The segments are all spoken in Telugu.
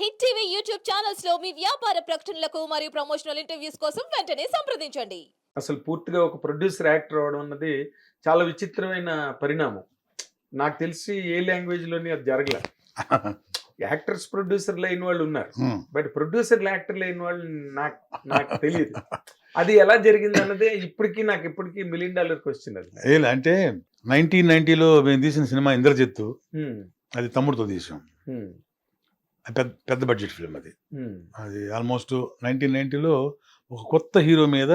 హిట్ టీవీ యూట్యూబ్ ఛానల్స్లో మీ వ్యాపార ప్రకటనలకు మరియు ప్రమోషనల్ ఇంటర్వ్యూస్ కోసం వెంటనే సంప్రదించండి. అసలు పూర్తిగా ఒక ప్రొడ్యూసర్ యాక్టర్ అవడం అన్నది చాలా విచిత్రమైన పరిణామం. నాకు తెలిసి ఏ లాంగ్వేజ్లోని అది జరగలే. యాక్టర్స్ ప్రొడ్యూసర్లు అయిన వాళ్ళు ఉన్నారు. బట్ ప్రొడ్యూసర్లు యాక్టర్లు అయిన వాళ్ళు నాకు నాకు తెలియదు. అది ఎలా జరిగింది అన్నదే ఇప్పటికీ నాకు ఇప్పటికీ మిలియన్ డాలర్ క్వశ్చన్ అది. అంటే నైన్టీన్ నైన్టీలో మేము తీసిన సినిమా ఇంద్రజిత్తు. అది తమ్ముడితో తీసాం. పెద్ద పెద్ద బడ్జెట్ ఫిల్మ్ అది. అది ఆల్మోస్ట్ నైన్టీన్ నైన్టీలో ఒక కొత్త హీరో మీద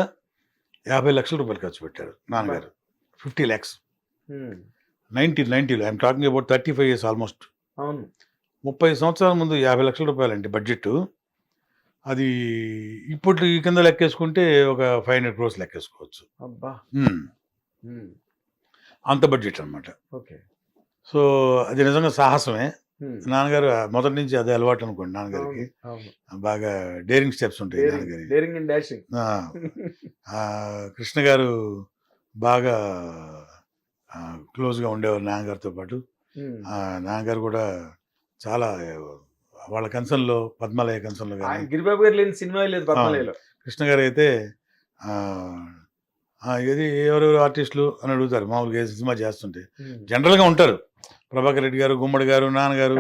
యాభై లక్షల రూపాయలు ఖర్చు పెట్టాడు నాన్నగారు. Fifty lakhs. Nineteen నైన్టీలో I'm talking about thirty five years almost అవును. ముప్పై సంవత్సరాల ముందు యాభై లక్షల రూపాయలండి బడ్జెట్ అది ఇప్పుడు ఈ కింద లెక్కేసుకుంటే ఒక ఫైవ్ హండ్రెడ్ క్రోర్స్ లెక్కేసుకోవచ్చు. అబ్బా. అంత బడ్జెట్ అనమాట ఓకే. సో అది నిజంగా సాహసమే. నాన్నగారు మొదటి నుంచి అదే అలవాటు అనుకోండి నాన్నగారికి. బాగా డేరింగ్ స్టెప్స్ ఉంటాయి నాన్నగారి. Daring and dashing. ఆ, ఆ, కృష్ణ గారు బాగా క్లోజ్గా ఉండేవారు నాన్నగారితో పాటు. నాన్నగారు కూడా చాలా వాళ్ళ కన్సర్న్లో పద్మాలయ కన్సర్న్లో కానీ గిరిబాబు గారు లేని సినిమా లేదు పద్మలేలో కృష్ణ గారు అయితే ఏది ఎవరెవరు ఆర్టిస్టులు అని అడుగుతారు మామూలుగా సినిమా చేస్తుంటే. జనరల్గా ఉంటారు. ప్రభాకర్ రెడ్డి గారు గుమ్మడి గారు నాన్నగారు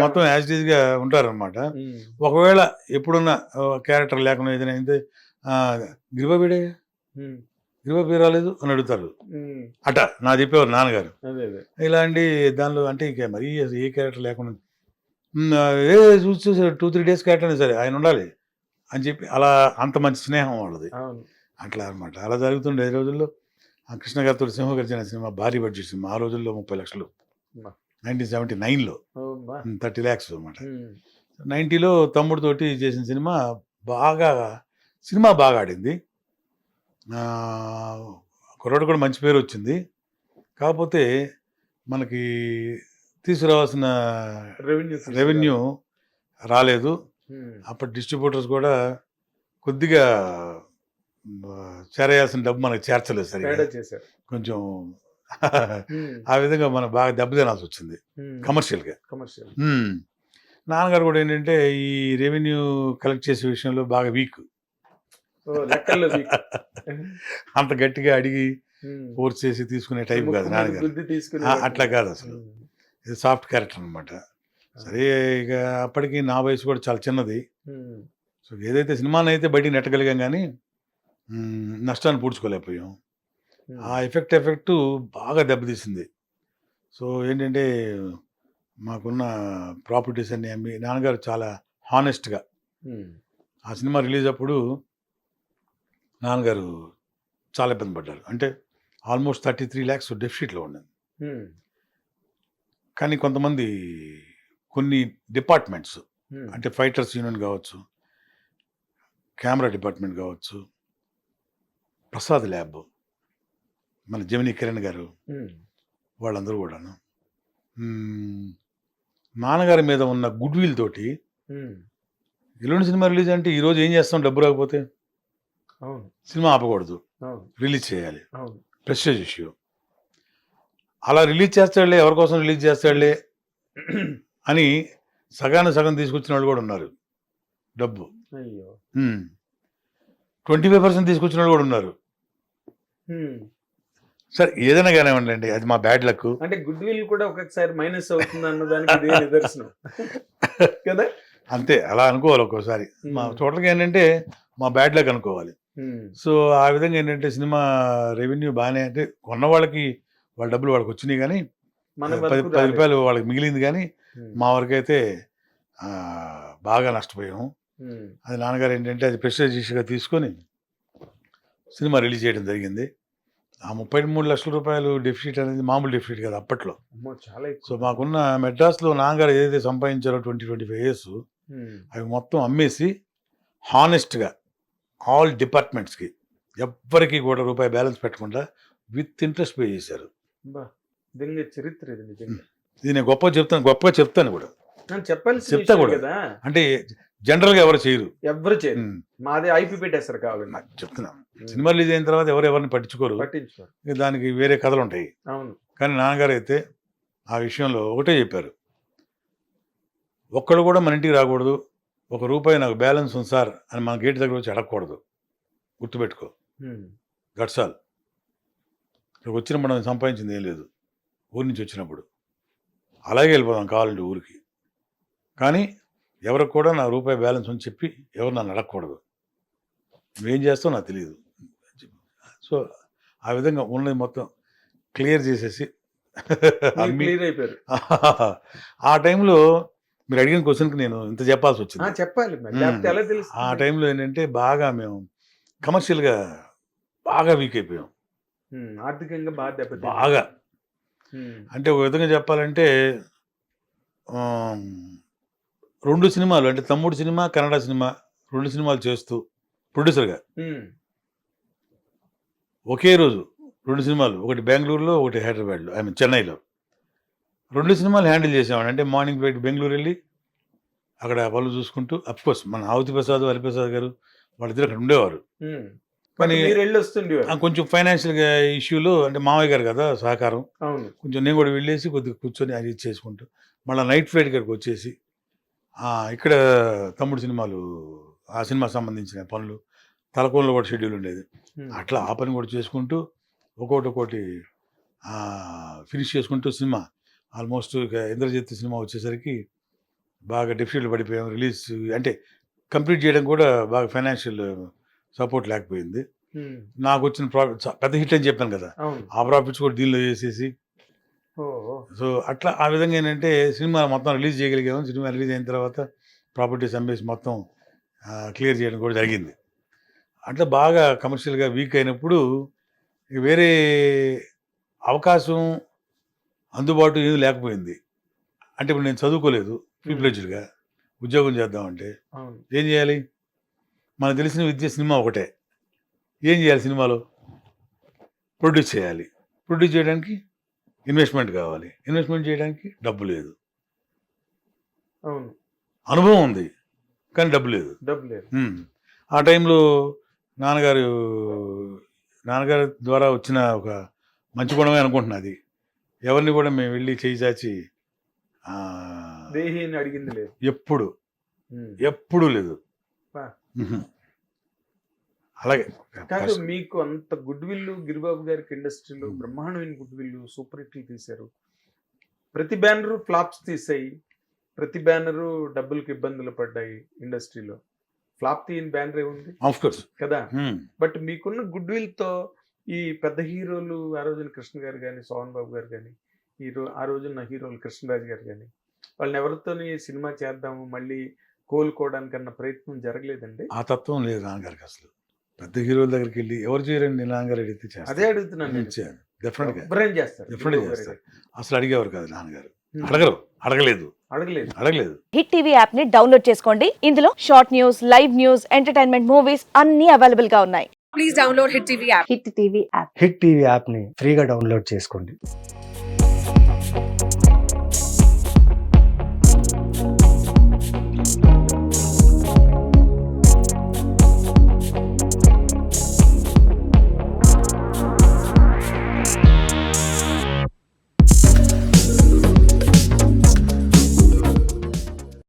మొత్తం యాజ్ ఇట్గా ఉంటారు అనమాట ఒకవేళ ఎప్పుడున్న క్యారెక్టర్ లేకుండా ఏదైనా అయితే గిరిబాబీడే గిరిబాబీ రాలేదు అని అడుగుతారు. అట నా చెప్పేవారు నాన్నగారు. ఇలాంటి దానిలో అంటే ఇక మరీ ఏ క్యారెక్టర్ లేకుండా "ఉమ్, ఆ, ఏ చూసి టూ త్రీ డేస్ క్యారెక్టర్ సరే ఆయన ఉండాలి అని చెప్పి అలా అంత మంచి స్నేహం వాళ్ళది. అట్లా అనమాట అలా జరుగుతుండే ఈ రోజుల్లో. ఆ కృష్ణ గారితో సింహగర్జన సినిమా భారీ బడ్జెట్ సినిమా. ఆ రోజుల్లో ముప్పై లక్షలు. నైన్టీన్ సెవెంటీ నైన్లో. థర్టీ ల్యాక్స్ అనమాట. నైంటీలో తమ్ముడితోటి చేసిన సినిమా బాగా సినిమా బాగా ఆడింది. ఆ, కుర్రాడు కూడా మంచి పేరు వచ్చింది. కాకపోతే మనకి తీసుకురావాల్సిన రెవెన్యూ రెవెన్యూ రాలేదు. ఉమ్. అప్పటి డిస్ట్రిబ్యూటర్స్ కూడా కొద్దిగా చేరేయాల్సిన డబ్బు మనకి చేర్చలేదు సరిగా చేశారు కొంచెం. ఆ విధంగా మనం బాగా దెబ్బతినాల్సి వచ్చింది. కమర్షియల్గా కమర్షియల్. నాన్నగారు కూడా ఏంటంటే ఈ రెవెన్యూ కలెక్ట్ చేసే విషయంలో బాగా వీక్. అంత గట్టిగా అడిగి. ఫోర్స్ చేసి తీసుకునే టైప్ కాదు నాన్నగారు అట్లా కాదు అసలు. ఇది సాఫ్ట్ క్యారెక్టర్ అనమాట సరే ఇక అప్పటికి నా వయసు కూడా చాలా చిన్నది. సో ఏదైతే సినిమాని అయితే బయటికి నెట్టగలిగాం కానీ నష్టాన్ని పూడ్చుకోలేకపోయాం. ఆ ఎఫెక్ట్ ఎఫెక్ట్ బాగా దెబ్బతీసింది సో ఏంటంటే మాకున్న ప్రాపర్టీస్ అన్ని అమ్మి నాన్నగారు చాలా హానెస్ట్గా. ఆ సినిమా రిలీజ్ అప్పుడు నాన్నగారు చాలా ఇబ్బంది పడ్డారు అంటే ఆల్మోస్ట్ థర్టీ త్రీ ల్యాక్స్ డెఫిసిట్లో ఉన్నది ఉమ్. కానీ కొంతమంది కొన్ని డిపార్ట్మెంట్స్. అంటే ఫైటర్స్ యూనియన్ కావచ్చు కెమెరా డిపార్ట్మెంట్ కావచ్చు ప్రసాద్ ల్యాబ్ మన జమినీ కిరణ్ గారు. వాళ్ళందరూ కూడాను. నాన్నగారి మీద ఉన్న గుడ్ విల్ తోటి. ఎల్లుండి సినిమా రిలీజ్ అంటే ఈరోజు ఏం చేస్తాం? డబ్బు రాకపోతే సినిమా ఆపకూడదు. రిలీజ్ చేయాలి. Prestige issue. అలా రిలీజ్ చేస్తాడులే ఎవరి కోసం రిలీజ్ చేస్తాడులే అని సగాన్ని సగం తీసుకొచ్చిన వాళ్ళు కూడా ఉన్నారు. డబ్బు. ట్వంటీ ఫైవ్ పర్సెంట్ తీసుకొచ్చిన వాళ్ళు కూడా ఉన్నారు. సరే ఏదైనా కానివ్వండి అండి అది మా బ్యాడ్ లక్ అంటే గుడ్ విల్ కూడా ఒక్కొక్కసారి మైనస్ అవుతుంది అన్నదానికి ఇదే నిదర్శనం కదా అంతే అలా అనుకోవాలి ఒక్కోసారి మా. టోటల్గా ఏంటంటే మా బ్యాడ్ లక్ అనుకోవాలి. సో ఆ విధంగా ఏంటంటే సినిమా రెవెన్యూ బాగానే అంటే కొన్న వాళ్ళకి వాళ్ళ డబ్బులు వాళ్ళకి వచ్చినాయి కానీ మన పది పది. రూపాయలు వాళ్ళకి మిగిలింది కానీ. మా వరకు అయితే ఆ, బాగా నష్టపోయాము. అది నాన్నగారు ఏంటంటే అది ప్రెస్టేజ్ ఇష్యూగా తీసుకొని సినిమా రిలీజ్ చేయడం జరిగింది ఆ ముప్పై మూడు లక్షల రూపాయలు డెఫిసిట్ అనేది మామూలు డెఫిసిట్ కాదు అప్పట్లో. చాలా సో మాకున్న మెడ్రాస్లో నాన్నగారు ఏదైతే సంపాదించారో ట్వంటీ ట్వంటీ ఫైవ్ ఇయర్స్. అవి మొత్తం అమ్మేసి హానెస్ట్గా ఆల్ డిపార్ట్మెంట్స్కి ఎవ్వరికి కూడా రూపాయి బ్యాలెన్స్ పెట్టకుండా విత్ ఇంట్రెస్ట్ పే చేశారు. చరిత్ర ఇది నేను గొప్ప చెప్తాను గొప్పగా చెప్తాను కూడా. నేను చెప్పాల్సిన చెప్తా కూడా. కదా. అంటే జనరల్గా ఎవరు చేయరు. ఎవ్వరు చేయరు. మాది ఐపీ పెట్టేస్తారు కావాలి నాకు చెప్తున్నాను. సినిమా రిలీజ్ అయిన తర్వాత ఎవరు ఎవరిని పట్టించుకోరు. పట్టించుకోరు. దానికి వేరే కథలు ఉంటాయి. అవును. కానీ నాన్నగారు అయితే ఆ విషయంలో ఒకటే చెప్పారు. ఒక్కడు కూడా మన ఇంటికి రాకూడదు. ఒక రూపాయి నాకు బ్యాలెన్స్ ఉంది సార్ అని మన గేట్ దగ్గర వచ్చి అడగకూడదు. గుర్తుపెట్టుకో. గట్సాల్ ఇక్కడికి వచ్చిన మనం సంపాదించింది ఏం లేదు. ఊరి నుంచి వచ్చినప్పుడు. అలాగే వెళ్ళిపోదాం కావాలంటే ఊరికి. కానీ ఎవరికి కూడా నా రూపాయి బ్యాలెన్స్ అని చెప్పి ఎవరు నన్ను అడగకూడదు. నువ్వేం చేస్తావు నాకు తెలియదు సో ఆ విధంగా ఉన్నది మొత్తం క్లియర్ చేసేసి క్లియర్ అయిపోయారు. ఆ టైంలో మీరు అడిగిన క్వశ్చన్కి నేను ఇంత చెప్పాల్సి వచ్చింది చెప్పాలి ఆ టైంలో ఏంటంటే బాగా మేము కమర్షియల్గా బాగా వీక్ అయిపోయాం. ఆర్థికంగా బాగా బాగా. అంటే ఒక విధంగా చెప్పాలంటే రెండు సినిమాలు అంటే తమ్ముడు సినిమా కన్నడ సినిమా రెండు సినిమాలు చేస్తూ ప్రొడ్యూసర్గా. ఒకే రోజు రెండు సినిమాలు ఒకటి బెంగళూరులో ఒకటి హైదరాబాద్లో ఐ మీన్ చెన్నైలో. రెండు సినిమాలు హ్యాండిల్ చేసేవాడు అంటే మార్నింగ్ బయట బెంగళూరు వెళ్ళి అక్కడ పనులు చూసుకుంటూ కోర్స్ మన ఆవుతి ప్రసాద్ హరిప్రసాద్ గారు వాళ్ళిద్దరు అక్కడ ఉండేవారు. కానీ వెళ్ళి కొంచెం ఫైనాన్షియల్గా ఇష్యూలో అంటే మామయ్య గారు కదా సహకారం. కొంచెం నేను కూడా వెళ్ళేసి కొద్దిగా కూర్చొని అది చేసుకుంటూ మళ్ళీ నైట్ ఫ్లైట్ ఇక్కడికి వచ్చేసి ఇక్కడ తమ్ముడు సినిమాలు ఆ సినిమా సంబంధించిన పనులు తలకోనలో కూడా షెడ్యూల్ ఉండేది. అట్లా ఆ పని కూడా చేసుకుంటూ ఒక్కొక్కటి ఒక్కొక్కటి ఫినిష్ చేసుకుంటూ సినిమా ఆల్మోస్ట్ ఇక ఇంద్రజిత్ సినిమా వచ్చేసరికి బాగా డెఫిసిట్లు పడిపోయాం రిలీజ్ అంటే కంప్లీట్ చేయడం కూడా బాగా ఫైనాన్షియల్ సపోర్ట్ లేకపోయింది. నాకు వచ్చిన ప్రాఫిట్ పెద్ద హిట్ అని చెప్పాను కదా ఆ ప్రాఫిట్స్ కూడా దీనిలో ఓ. సో అట్లా ఆ విధంగా ఏంటంటే సినిమా మొత్తం రిలీజ్ చేయగలిగాము. సినిమా రిలీజ్ అయిన తర్వాత ప్రాపర్టీస్ అమ్మేసి మొత్తం క్లియర్ చేయడం కూడా జరిగింది. అట్లా బాగా కమర్షియల్గా వీక్ అయినప్పుడు వేరే అవకాశం అందుబాటు ఏమీ లేకపోయింది. అంటే ఇప్పుడు నేను చదువుకోలేదు ప్లెడ్జ్డ్గా ఉద్యోగం చేద్దామంటే ఏం చేయాలి? మనకు తెలిసిన విద్య సినిమా ఒకటే. ఏం చేయాలి సినిమాలో? ప్రొడ్యూస్ చేయాలి. ప్రొడ్యూస్ చేయడానికి ఇన్వెస్ట్మెంట్ కావాలి. ఇన్వెస్ట్మెంట్ చేయడానికి డబ్బు లేదు. అవును. అనుభవం ఉంది కానీ డబ్బు లేదు. డబ్బు లేదు. ఆ టైంలో నాన్నగారు నాన్నగారి ద్వారా వచ్చిన ఒక మంచి గుణమే అనుకుంటున్నది ఎవరిని కూడా మేము వెళ్ళి చేయి చాచి అడిగింది లేదు. ఎప్పుడు. ఎప్పుడూ లేదు. అలాగే. కాదు మీకు అంత గుడ్ విల్ గిరిబాబు గారికి ఇండస్ట్రీలో Hmm. బ్రహ్మాండమైన గుడ్ విల్ సూపర్ హిట్లు తీశారు. ప్రతి బ్యానరు ఫ్లాప్స్ తీసాయి ప్రతి బ్యానరు డబ్బులకు ఇబ్బందులు పడ్డాయి ఇండస్ట్రీలో. ఫ్లాప్ తీయని బ్యానర్ కోర్స్ కదా? బట్ మీకున్న గుడ్ విల్తో ఈ పెద్ద హీరోలు ఆ రోజున కృష్ణ గారు కానీ సోహన్ బాబు గారు కానీ హీరో ఆ రోజున హీరోలు కృష్ణరాజు గారు కానీ వాళ్ళని ఎవరితోని సినిమా చేద్దాము మళ్ళీ కోలుకోవడానికన్న ప్రయత్నం జరగలేదండి? ఆ తత్వం లేదు నాన్నగారికి అసలు. పెద్ద హీరోల దగ్గరికి వెళ్ళి ఎవరు చేయరండి నాన్నగారు అడిగితే అదే చేస్తారు అడుగుతున్నాను నేను. డెఫినెట్గా ఎవరైనా చేస్తారు. అసలు అడిగేవారు కాదు నాన్నగారు. అడగరు. అడగలేదు. అడగలేదు. అడగలేదు. హిట్ టీవీ యాప్ని డౌన్లోడ్ చేసుకోండి. ఇందులో short news live news entertainment movies అన్ని అవైలబుల్గా ఉన్నాయి. Please download Hit TV app. Hit TV app hit TV యాప్ని ఫ్రీగా డౌన్లోడ్ చేసుకోండి.